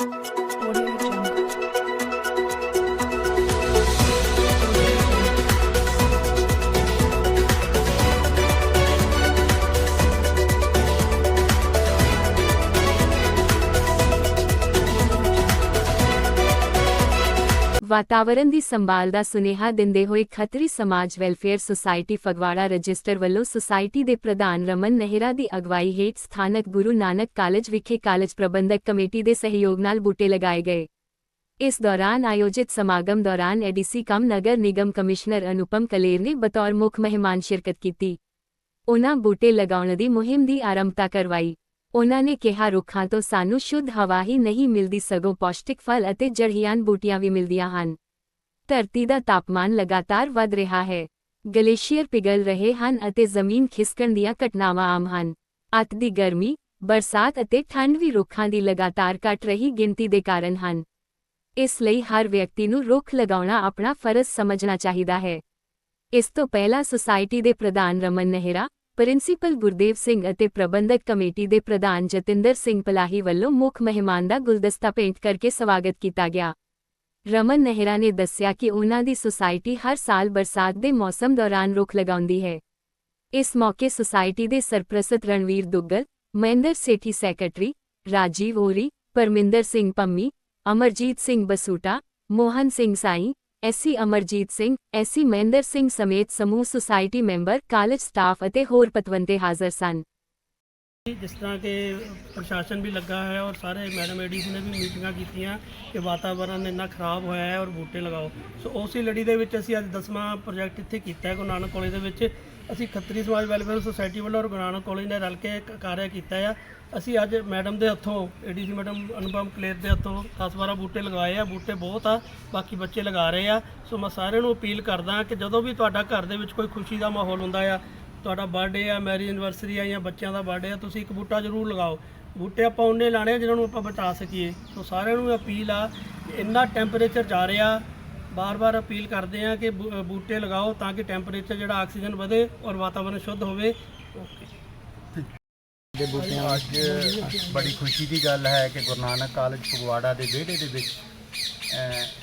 you ਵਾਤਾਵਰਣ ਦੀ ਸੰਭਾਲ ਦਾ ਸੁਨੇਹਾ ਦਿੰਦੇ ਹੋਏ Khatri Samaj welfare society Phagwara register ਵੱਲੋਂ ਸੁਸਾਇਟੀ ਦੇ ਪ੍ਰਧਾਨ ਰਮਨ ਨਹਿਰਾ ਦੀ ਅਗਵਾਈ ਹੇਠ ਸਥਾਨਕ ਗੁਰੂ ਨਾਨਕ ਕਾਲਜ ਵਿਖੇ ਕਾਲਜ ਪ੍ਰਬੰਧਕ ਕਮੇਟੀ ਦੇ ਸਹਿਯੋਗ ਨਾਲ ਬੂਟੇ ਲਗਾਏ ਗਏ। ਇਸ ਦੌਰਾਨ ਆਯੋਜਿਤ ਸਮਾਗਮ ਦੌਰਾਨ ਐਡੀਸੀ ਕਮ ਨਗਰ ਨਿਗਮ ਕਮਿਸ਼ਨਰ ਅਨੁਪਮ ਕਲੇਰ ਨੇ ਬਤੌਰ ਮੁੱਖ ਮਹਿਮਾਨ ਸ਼ਿਰਕਤ ਕੀਤੀ। ਉਹਨਾਂ ਬੂਟੇ ਲਗਾਉਣ ਦੀ ਮੁਹਿੰਮ ਦੀ ਆਰੰਭਤਾ ਕਰਵਾਈ। ਉਨ੍ਹਾਂ ਨੇ ਕਿਹਾ, ਰੁੱਖਾਂ ਤੋਂ ਸਾਨੂੰ ਸ਼ੁੱਧ ਹਵਾ ਹੀ ਨਹੀਂ ਮਿਲਦੀ, ਸਗੋਂ ਪੌਸ਼ਟਿਕ ਫਲ ਅਤੇ ਜੜ੍ਹੀਆਂ ਬੂਟੀਆਂ ਵੀ ਮਿਲਦੀਆਂ ਹਨ। ਧਰਤੀ ਦਾ ਤਾਪਮਾਨ ਲਗਾਤਾਰ ਵਧ ਰਿਹਾ ਹੈ। ਗਲੇਸ਼ੀਅਰ ਪਿਘਲ ਰਹੇ ਹਨ ਅਤੇ ਜ਼ਮੀਨ ਖਿਸਕਣ ਦੀਆਂ ਘਟਨਾਵਾਂ ਆਮ ਹਨ। ਅੱਤ ਦੀ ਗਰਮੀ, ਬਰਸਾਤ ਅਤੇ ਠੰਡ ਵੀ ਰੁੱਖਾਂ ਦੀ ਲਗਾਤਾਰ ਘਟ ਰਹੀ ਗਿਣਤੀ ਦੇ ਕਾਰਨ ਹਨ। ਇਸ ਲਈ ਹਰ ਵਿਅਕਤੀ ਨੂੰ ਰੁੱਖ ਲਗਾਉਣਾ ਆਪਣਾ ਫਰਜ਼ ਸਮਝਣਾ ਚਾਹੀਦਾ ਹੈ। ਇਸ ਤੋਂ ਪਹਿਲਾਂ ਸੁਸਾਇਟੀ ਦੇ ਪ੍ਰਧਾਨ ਰਮਨ ਨਹਿਰਾ ਪ੍ਰਿੰਸੀਪਲ ਗੁਰਦੇਵ ਸਿੰਘ ਅਤੇ ਪ੍ਰਬੰਧਕ ਕਮੇਟੀ ਦੇ ਪ੍ਰਧਾਨ ਜਤਿੰਦਰ ਸਿੰਘ ਪਲਾਹੀ ਵੱਲੋਂ ਮੁੱਖ ਮਹਿਮਾਨ ਦਾ ਗੁਲਦਸਤਾ ਪੇਂਟ ਕਰਕੇ ਸਵਾਗਤ ਕੀਤਾ ਗਿਆ। ਰਮਨ ਨਹਿਰਾ ਨੇ ਦੱਸਿਆ ਕਿ ਉਨ੍ਹਾਂ ਦੀ ਸੁਸਾਇਟੀ ਹਰ ਸਾਲ ਬਰਸਾਤ ਦੇ ਮੌਸਮ ਦੌਰਾਨ ਰੁੱਖ ਲਗਾਉਂਦੀ ਹੈ। ਇਸ ਮੌਕੇ ਸੁਸਾਇਟੀ ਦੇ ਸਰਪ੍ਰਸਤ Ranveer Duggal, Mahinder Sethi secretary, Rajiv Ori Parminder Singh Pammi, Amarjit Singh Basuta, Mohan Singh Sai SC Amarjit Singh SC Mahinder Singh ਸਮੇਤ ਸਮੂਹ ਸੁਸਾਇਟੀ ਮੈਂਬਰ ਕਾਲਜ ਸਟਾਫ ਅਤੇ ਹੋਰ ਪਤਵੰਤੇ ਹਾਜ਼ਰ ਸਨ। ਜਿਸ ਤਰ੍ਹਾਂ ਕਿ ਪ੍ਰਸ਼ਾਸਨ ਵੀ ਲੱਗਾ ਹੈ ਔਰ ਸਾਰੇ ਮੈਡਮ ਏਡੀਸੀ ਨੇ ਵੀ ਮੀਟਿੰਗਾਂ ਕੀਤੀਆਂ ਕਿ ਵਾਤਾਵਰਨ ਇੰਨਾ ਖਰਾਬ ਹੋਇਆ ਹੈ ਔਰ ਬੂਟੇ ਲਗਾਓ। ਸੋ ਉਸੇ ਲੜੀ ਦੇ ਵਿੱਚ ਅਸੀਂ ਅੱਜ ਦਸਵਾਂ ਪ੍ਰੋਜੈਕਟ ਇੱਥੇ ਕੀਤਾ ਹੈ, ਗੁਰੂ ਨਾਨਕ ਕਾਲਜ ਦੇ ਵਿੱਚ। ਅਸੀਂ ਖੱਤਰੀ ਸਮਾਜ ਵੈਲਫੇਅਰ ਸੁਸਾਇਟੀ ਵੱਲੋਂ ਔਰ ਗੁਰੂ ਨਾਨਕ ਕਾਲਜ ਨੇ ਰਲ ਕੇ ਕਾਰਿਆ ਕੀਤਾ ਆ। ਅਸੀਂ ਅੱਜ ਮੈਡਮ ਦੇ ਹੱਥੋਂ ਏਡੀਸੀ ਮੈਡਮ ਅਨੁਪਮ ਕਲੇਰ ਦੇ ਹੱਥੋਂ 10-12 ਬੂਟੇ ਲਗਾਏ ਆ। ਬੂਟੇ ਬਹੁਤ ਆ, ਬਾਕੀ ਬੱਚੇ ਲਗਾ ਰਹੇ ਆ। ਸੋ ਮੈਂ ਸਾਰਿਆਂ ਨੂੰ ਅਪੀਲ ਕਰਦਾ ਕਿ ਜਦੋਂ ਵੀ ਤੁਹਾਡਾ ਘਰ ਦੇ ਵਿੱਚ ਕੋਈ ਖੁਸ਼ੀ ਦਾ ਮਾਹੌਲ ਹੁੰਦਾ ਆ ਤੁਹਾਡਾ ਬਰਥਡੇ ਆ ਮੈਰਿਜ ਐਨਵਰਸਰੀ ਆ ਜਾਂ ਬੱਚਿਆਂ ਦਾ ਬਰਥਡੇ ਆ, ਤੁਸੀਂ ਇੱਕ ਬੂਟਾ ਜ਼ਰੂਰ ਲਗਾਓ। ਬੂਟੇ ਆਪਾਂ ਉਹਨੇ ਲਾਣੇ ਆ, ਜਿਹਨਾਂ ਨੂੰ ਆਪਾਂ ਬਚਾ ਸਕੀਏ। ਸੋ ਸਾਰਿਆਂ ਨੂੰ ਅਪੀਲ ਆ, ਇੰਨਾ ਟੈਂਪਰੇਚਰ ਜਾ ਰਿਹਾ, ਬਾਰ-ਬਾਰ ਅਪੀਲ ਕਰਦੇ ਆ ਕਿ ਬੂਟੇ ਲਗਾਓ ਤਾਂ ਕਿ ਟੈਂਪਰੇਚਰ ਜਿਹੜਾ ਆਕਸੀਜਨ ਵਧੇ ਔਰ ਵਾਤਾਵਰਣ ਸ਼ੁੱਧ ਹੋਵੇ। ਓਕੇ ਅੱਜ ਬੜੀ ਖੁਸ਼ੀ ਦੀ ਗੱਲ ਹੈ ਕਿ ਗੁਰੂ ਨਾਨਕ ਕਾਲਜ ਫਗਵਾੜਾ ਦੇ ਵਿਹੜੇ ਦੇ ਵਿੱਚ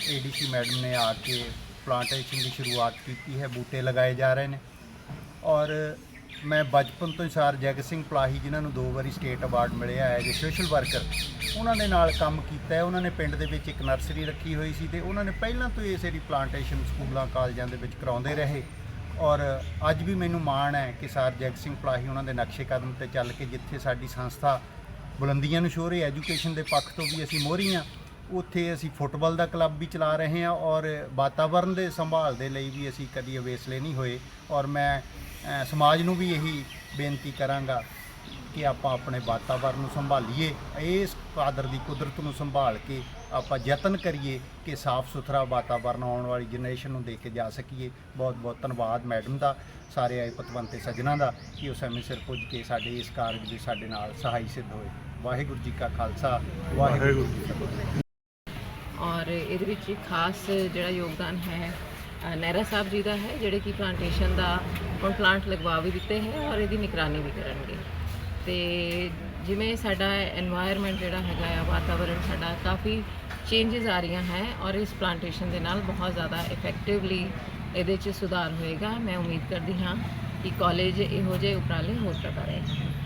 ਏਡੀਸੀ ਮੈਡਮ ਨੇ ਆ ਕੇ ਪਲਾਂਟੇਸ਼ਨ ਦੀ ਸ਼ੁਰੂਆਤ ਕੀਤੀ ਹੈ, ਬੂਟੇ ਲਗਾਏ ਜਾ ਰਹੇ ਨੇ। ਔਰ ਮੈਂ ਬਚਪਨ ਤੋਂ ਹੀ ਸਰ ਜਗਤ ਸਿੰਘ ਪਲਾਹੀ ਜਿਨ੍ਹਾਂ ਨੂੰ ਦੋ ਵਾਰੀ ਸਟੇਟ ਅਵਾਰਡ ਮਿਲਿਆ ਹੈ ਜੇ ਸੋਸ਼ਲ ਵਰਕਰ, ਉਹਨਾਂ ਦੇ ਨਾਲ ਕੰਮ ਕੀਤਾ ਹੈ। ਉਹਨਾਂ ਨੇ ਪਿੰਡ ਦੇ ਵਿੱਚ ਇੱਕ ਨਰਸਰੀ ਰੱਖੀ ਹੋਈ ਸੀ ਤੇ ਉਹਨਾਂ ਨੇ ਪਹਿਲਾਂ ਤੋਂ ਹੀ ਇਸ ਦੀ ਪਲਾਂਟੇਸ਼ਨ ਸਕੂਲਾਂ, ਕਾਲਜਾਂ ਦੇ ਵਿੱਚ ਕਰਾਉਂਦੇ ਰਹੇ। ਔਰ ਅੱਜ ਵੀ ਮੈਨੂੰ ਮਾਣ ਹੈ ਕਿ ਸਰ ਜੈਗ ਸਿੰਘ ਪਲਾਹੀ ਉਹਨਾਂ ਦੇ ਨਕਸ਼ੇ ਕਦਮ ਤੇ ਚੱਲ ਕੇ ਜਿੱਥੇ ਸਾਡੀ ਸੰਸਥਾ ਬੁਲੰਦੀਆਂ ਨੂੰ ਸ਼ੋਰੇ ਐਜੂਕੇਸ਼ਨ ਦੇ ਪੱਖ ਤੋਂ ਵੀ ਅਸੀਂ ਮੋਹਰੀ ਹਾਂ, ਉੱਥੇ ਅਸੀਂ ਫੁੱਟਬਾਲ ਦਾ ਕਲੱਬ ਵੀ ਚਲਾ ਰਹੇ ਹਾਂ ਔਰ ਵਾਤਾਵਰਣ ਦੇ ਸੰਭਾਲ ਦੇ ਲਈ ਵੀ ਅਸੀਂ ਕਦੀ ਅਵੇਸਲੇ ਨਹੀਂ ਹੋਏ। ਔਰ ਮੈਂ ਸਮਾਜ ਨੂੰ ਵੀ ਇਹੀ ਬੇਨਤੀ ਕਰਾਂਗਾ ਕਿ ਆਪਾਂ ਆਪਣੇ ਵਾਤਾਵਰਨ ਨੂੰ ਸੰਭਾਲੀਏ, ਇਸ ਕਾਦਰ ਦੀ ਕੁਦਰਤ ਨੂੰ ਸੰਭਾਲ ਕੇ ਆਪਾਂ ਯਤਨ ਕਰੀਏ ਕਿ ਸਾਫ਼ ਸੁਥਰਾ ਵਾਤਾਵਰਨ ਆਉਣ ਵਾਲੀ ਜਨਰੇਸ਼ਨ ਨੂੰ ਦੇ ਕੇ ਜਾ ਸਕੀਏ। ਬਹੁਤ ਬਹੁਤ ਧੰਨਵਾਦ ਮੈਡਮ ਦਾ, ਸਾਰੇ ਆਏ ਪਤਵੰਤੇ ਸੱਜਣਾ ਦਾ, ਕਿ ਉਹ ਸਮੇਂ ਸਿਰ ਪੁੱਜ ਕੇ ਸਾਡੇ ਇਸ ਕਾਰਜ ਦੇ ਸਾਡੇ ਨਾਲ ਸਹਾਈ ਸਿੱਧ ਹੋਏ। ਵਾਹਿਗੁਰੂ ਜੀ ਕਾ ਖਾਲਸਾ, ਵਾਹਿਗੁਰੂ ਜੀ ਕੀ ਫਤਿਹ। ਔਰ ਇਹਦੇ ਵਿੱਚ ਖਾਸ ਜਿਹੜਾ ਯੋਗਦਾਨ ਹੈ ਨਹਿਰਾ ਸਾਹਿਬ ਜੀ ਦਾ ਹੈ, ਜਿਹੜੇ ਕਿ ਪਲਾਂਟੇਸ਼ਨ ਦਾ ਹੁਣ ਪਲਾਂਟ ਲਗਵਾ ਵੀ ਦਿੱਤੇ ਹੈ ਔਰ ਇਹਦੀ ਨਿਗਰਾਨੀ ਵੀ ਕਰਨਗੇ। ਤੇ ਜਿਵੇਂ ਸਾਡਾ এনवायरमेंट ਜਿਹੜਾ ਹੈਗਾ ਆ, ਵਾਤਾਵਰਣ ਸਾਡਾ ਕਾਫੀ ਚੇਂਜਸ ਆ ਰਹੀਆਂ ਹੈ ਔਰ ਇਸ ਪਲਾਂਟੇਸ਼ਨ ਦੇ ਨਾਲ ਬਹੁਤ ਜ਼ਿਆਦਾ ਇਫੈਕਟਿਵਲੀ ਇਹਦੇ 'ਚ ਸੁਧਾਰ ਹੋਏਗਾ। ਮੈਂ ਉਮੀਦ ਕਰਦੀ ਹਾਂ ਕਿ ਕਾਲਜ ਇਹੋ ਜਿਹੇ ਉਪਰਾਲੇ ਹੋਰ ਕਰਦਾ ਰਹੇਗਾ